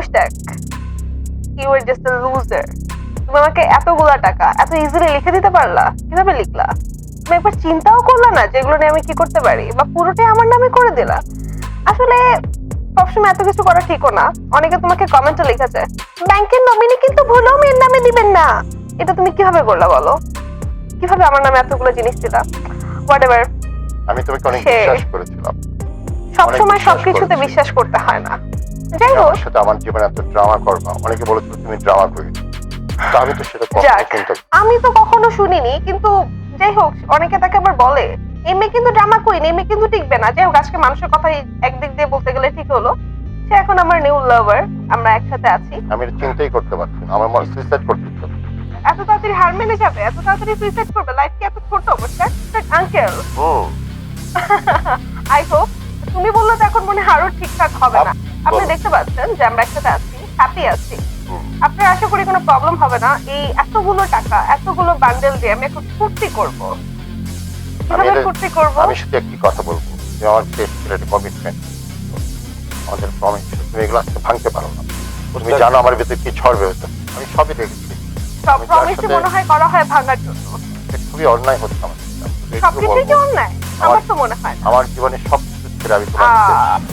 সাহস দেখ you are just a loser তুমি আমাকে এতগুলা টাকা এত ইজিলি লিখে দিতে পারলা? কীভাবে লিখলা? তুমি একবার চিন্তাও করলা না যেগুলো নিয়ে আমি কি করতে পারি? বা পুরোটাই আমার নামে করে দিলা? আসলে সবসময় এত কিছু করা ঠিকও না। অনেকে তোমাকে কমেন্টে লিখেছে ব্যাংকের নমিনি কিন্তু ভুলেও মেয়ের নামে দিবেন না। এটা তুমি কীভাবে করলা বলো? কীভাবে আমার নামে এতগুলো জিনিস দিলা? হোয়াট এভার আমি তোমাকে অনেক বিশ্বাস করেছিলাম। সবসময় সবকিছুতে বিশ্বাস করতে হয় না। যাই হোক। আমার সাথে আমার জীবনে এত ড্রামা করবা অনেকে বলেছিল তুমি ড্রামা করি আমি তো সেটা কখনো যাক আমি তো কখনো শুনিনি কিন্তু যাই হোক অনেকে তাকে আবার বলে। এই মেয়ে কিন্তু ড্রামা কুইন এই মেয়ে কিন্তু টিকবে না। যাই হোক আজকে মানুষের কথা একদিক দিয়ে বলতে গেলে ঠিক হলো। সে এখন আমার নিউ লাভার আমরা একসাথে আছি। আমি এটা চিন্তাই করতে পারছি না আমার মনে সুইসাইড করতে ইচ্ছা। এত তাড়াতাড়ি হার মেনে যাবে এত তাড়াতাড়ি সুইসাইড করবে লাইফ কি এত ছোট বুঝছে আঙ্কেল হুম আই হোপ তুমি বললে তো এখন মনে হয় আরও ঠিকঠাক হবে না। আপনি দেখতে পাচ্ছেন যে আমরা একসাথে আছি হ্যাপি আছি। আপনার আশা করি কোনো প্রবলেম হবে না। এই এতগুলো টাকা এতগুলো বান্ডেল দিয়ে আমি এখন ফুর্তি করব। কীভাবে ফুর্তি করব? আমি শুধু একটি কথা বলব। যে আমার শেষ ছিল কমিটমেন্ট আমাদের প্রমিস তুমি এগুলো আজকে ভাঙতে পারো না। তুমি জানো আমার ভিতরে কি ছড়বে হতো আমি সবই দেখেছি। সব প্রমিসই মনে হয় করা হয় ভাঙার জন্য। এটা খুবই অন্যায় হচ্ছে আমার একটু সবকিছুই কি অন্যায়? আমার- তো মনে হয় আমার জীবনে সব কিছু ছেড়ে আমি তোমার